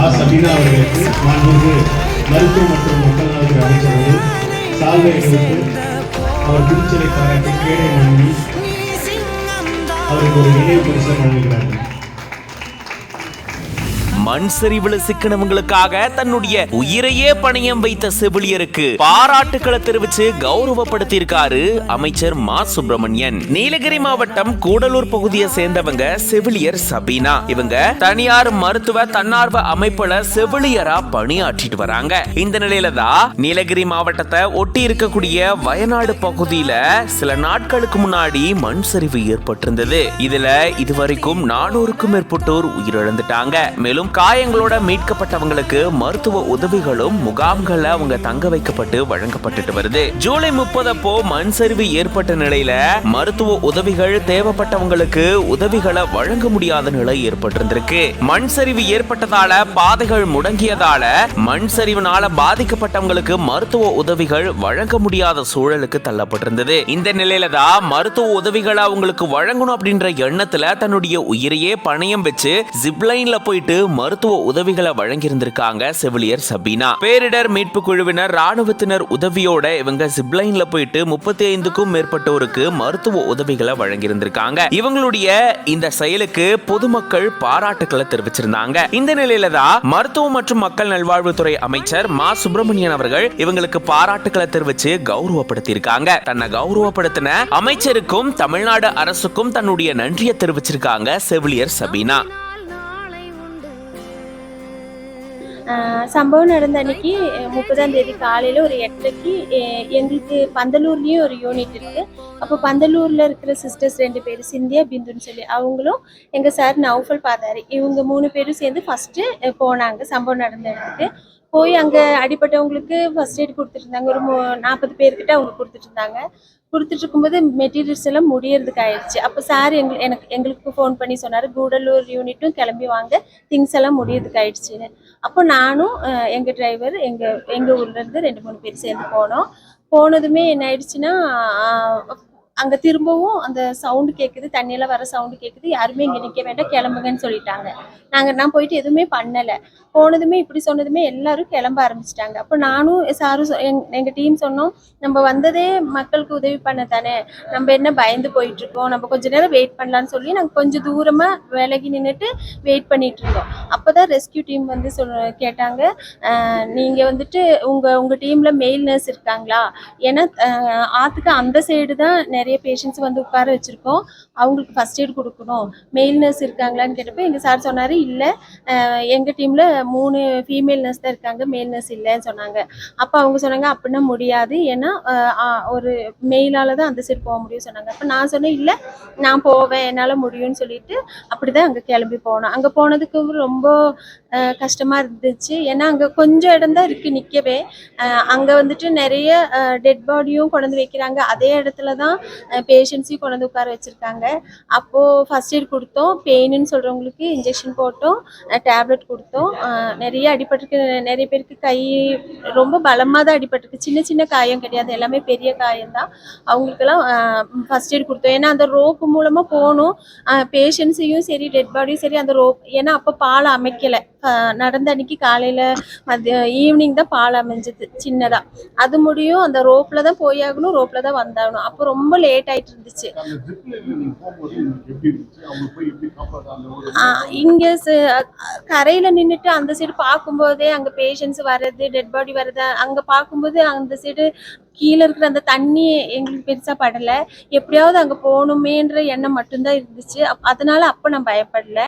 ஆ சபீனா அவர்களுக்கு மாண்புமிகு மருத்துவ மற்றும் மக்கள் நலத்துறை அமைச்சர் அவர்கள் சால்வை கொடுத்து அவர் திருச்சலை பாராட்டி கேடை வழங்கி அவருக்கு ஒரு நினைவு பரிசு வழங்குகிறார்கள். மண் சரிவுல சிக்கனவங்களுக்காக தன்னுடைய உயிரையே பணியம் வைத்த செவிலியருக்கு பாராட்டுக்களை தெரிவிச்சு கௌரவப்படுத்தியிருக்காரு அமைச்சர் மா. சுப்பிரமணியன். நீலகிரி மாவட்டம் கூடலூர் பகுதியை சேர்ந்தவங்க செவிலியர் சபீனா. இவங்க தனியார் மருத்துவ தன்னார்வ அமைப்புல செவிலியரா பணியாற்றிட்டு வராங்க. இந்த நிலையில தான் நீலகிரி மாவட்டத்தை ஒட்டி இருக்கக்கூடிய வயநாடு பகுதியில சில நாட்களுக்கு முன்னாடி மண் சரிவு ஏற்பட்டிருந்தது. இதுல இதுவரைக்கும் நானூறுக்கும் மேற்பட்டோர் உயிரிழந்துட்டாங்க. மேலும் காயங்களோட மீட்கப்பட்டவங்களுக்கு மருத்துவ உதவிகளும் முகாம்கள் அவங்க தங்க வைக்கப்பட்டு வழங்கப்பட்டுட்டு வருது. ஜூலை முப்பது அப்போ மண் சரிவு ஏற்பட்ட நிலையில மருத்துவ உதவிகள் தேவைப்பட்டவங்களுக்கு உதவிகளை வழங்க முடியாத நிலை ஏற்பட்டிருந்திருக்கு. மண் சரிவு ஏற்பட்டதால பாதைகள் முடங்கியதால மண் சரிவினால பாதிக்கப்பட்டவங்களுக்கு மருத்துவ உதவிகள் வழங்க முடியாத சூழலுக்கு தள்ளப்பட்டிருந்தது. இந்த நிலையில தான் மருத்துவ உதவிகளை அவங்களுக்கு வழங்கணும் அப்படின்ற எண்ணத்துல தன்னுடைய உயிரையே பணயம் வச்சு ஜிப்லைன்ல போயிட்டு மருத்துவ உதவிகளை வழங்கியிருந்திருக்காங்க செவிலியர் சபீனா. பேரிடர் மீட்பு குழுவினர் ராணுவத்தினர் உதவியோட இவங்க ஜிப்லைன்ல போயிட்டு முப்பத்தி ஐந்துக்கும் மேற்பட்டோருக்கு மருத்துவ உதவிகளை வழங்கியிருந்திருக்காங்க. இவங்களுடைய இந்த செயலுக்கு பொதுமக்கள் பாராட்டுக்களை தெரிவிச்சிருந்தாங்க. இந்த நிலையில தான் மருத்துவம் மற்றும் மக்கள் நல்வாழ்வுத்துறை அமைச்சர் மா. சுப்பிரமணியன் அவர்கள் இவங்களுக்கு பாராட்டுக்களை தெரிவிச்சு கௌரவப்படுத்தியிருக்காங்க. தன்னை கௌரவப்படுத்தின அமைச்சருக்கும் தமிழ்நாடு அரசுக்கும் தன்னுடைய நன்றியை தெரிவிச்சிருக்காங்க செவிலியர் சபீனா. சம்பவம் நடந்த அன்னைக்கு முப்பதாம் தேதி காலையில் ஒரு எட்டரைக்கு எங்களுக்கு பந்தலூர்லேயும் ஒரு யூனிட் இருக்குது அப்போ பந்தலூரில் இருக்கிற சிஸ்டர்ஸ் ரெண்டு பேர் சிந்தியா பிந்துன்னு சொல்லி அவங்களும் எங்கள் சார் நவுஃபல் பார்த்தாரு இவங்க மூணு பேரும் சேர்ந்து ஃபஸ்ட்டு போனாங்க. சம்பவம் நடந்த இடத்துக்கு. போய் அங்கே அடிப்பட்டவங்களுக்கு ஃபர்ஸ்ட் எய்ட் கொடுத்துட்ருந்தாங்க ஒரு நாற்பது பேர்கிட்ட அவங்க கொடுத்துட்ருந்தாங்க கொடுத்துட்டு இருக்கும்போது மெட்டீரியல்ஸ் எல்லாம் முடியறதுக்கு ஆயிடுச்சு. அப்போ சார் எங்களுக்கு எனக்கு எங்களுக்கு ஃபோன் பண்ணி சொன்னார் கூடலூர் யூனிட்டும் கிளம்பி வாங்க. திங்ஸ் எல்லாம் முடியறதுக்கு ஆயிடுச்சுன்னு. அப்போ நானும் எங்கள் டிரைவர் எங்கள் எங்கள் ஊர்லேருந்து ரெண்டு மூணு பேர் சேர்ந்து போனோம். போனதுமே என்ன ஆயிடுச்சுன்னா அங்க திரும்பவும் அந்த சவுண்டு கேக்குது தண்ணியெல்லாம் வர சவுண்டு கேக்குது. யாருமே இங்க நிக்க வேண்டாம் கிளம்புங்கன்னு சொல்லிட்டாங்க. நாங்க நான் போயிட்டு எதுவுமே பண்ணல. போனதுமே இப்படி சொன்னதுமே எல்லாரும் கிளம்ப ஆரம்பிச்சிட்டாங்க. அப்போ நானும் சாரும் சொ- எங்க- டீம் சொன்னோம் நம்ம வந்ததே மக்களுக்கு உதவி பண்ண தானே நம்ம என்ன பயந்து போயிட்டு இருக்கோம்? நம்ம கொஞ்ச நேரம் வெயிட் பண்ணலாம்னு சொல்லி நாங்க கொஞ்சம் தூரமா விலகி நின்றுட்டு வெயிட் பண்ணிட்டு இருந்தோம். அப்பதான் ரெஸ்கியூ டீம் வந்து சொல் கேட்டாங்க. நீங்கள் நீங்க வந்துட்டு உங்க உங்க டீம்ல மெயில் நர்ஸ் இருக்காங்களா? ஏன்னா ஆற்றுக்கு ஆத்துக்கு அந்த சைடு தான் நிறைய பேஷண்ட்ஸ் வந்து உட்கார வச்சிருக்கோம். அவங்களுக்கு ஃபர்ஸ்ட் எய்ட் கொடுக்கணும். மெயில் நர்ஸ் இருக்காங்களான்னு கேட்டப்போ எங்க சார் சொன்னாரு இல்லை. எங்கள் எங்க டீம்ல மூணு ஃபீமேல் நர்ஸ் தான் இருக்காங்க. மேல் நர்ஸ் இல்லைன்னு சொன்னாங்க. அப்போ அவங்க சொன்னாங்க அப்படின்னா முடியாது. ஏன்னா ஒரு மெயிலால தான் அந்த சைடு போக முடியும் சொன்னாங்க. அப்போ நான் சொன்னேன் இல்லை. நான் போவேன். என்னால் முடியும்னு சொல்லிட்டு அப்படிதான் அங்கே கிளம்பி போனோம். அங்கே போனதுக்கு ரொம்ப ரொம்ப கஷ்டமாக இருந்துச்சு. ஏன்னா அங்கே கொஞ்சம் இடம் தான் இருக்குது நிற்கவே அங்கே வந்துட்டு நிறைய டெட் பாடியும் கொண்டு வைக்கிறாங்க. அதே இடத்துல தான் பேஷண்ட்ஸையும் கொண்டு உட்கார வச்சுருக்காங்க. அப்போது ஃபர்ஸ்ட் எய்ட் கொடுத்தோம். பெயின்னு சொல்கிறவங்களுக்கு இன்ஜெக்ஷன் போட்டோம். டேப்லெட் கொடுத்தோம். நிறைய அடிபட்டிருக்கு. நிறைய பேருக்கு கை ரொம்ப பலமாக தான் அடிபட்டிருக்கு. சின்ன சின்ன காயம் கிடையாது. எல்லாமே பெரிய காயம் தான். அவங்களுக்கெல்லாம் ஃபர்ஸ்ட் எய்ட் கொடுத்தோம். ஏன்னா அந்த ரோப்பு மூலமாக போகணும். பேஷண்ட்ஸையும் சரி டெட் பாடியும் சரி அந்த ரோப் ஏன்னா அப்போ பால் அமைக்கலை. நடந்த அன்னைக்கு காலையில் மதிய ஈவினிங் தான் பால் அமைஞ்சது சின்னதாக அது முடியும் அந்த ரோப்பில் தான் போயாகணும் ரோப்பில் தான் வந்தாகணும் அப்போ ரொம்ப லேட் ஆயிட்டு இருந்துச்சு. இங்க கரையில நின்னுட்டு அந்த சைடு பார்க்கும்போதே அங்க பேஷண்ட்ஸ் வர்றது டெட் பாடி வர்றது அங்க பார்க்கும்போது அந்த சைடு கீழே இருக்கிற அந்த தண்ணி எங்களுக்கு பெருசா படல. எப்படியாவது அங்க போகணுமேன்ற எண்ணம் மட்டும்தான் இருந்துச்சு. அதனால அப்ப நான் பயப்படல.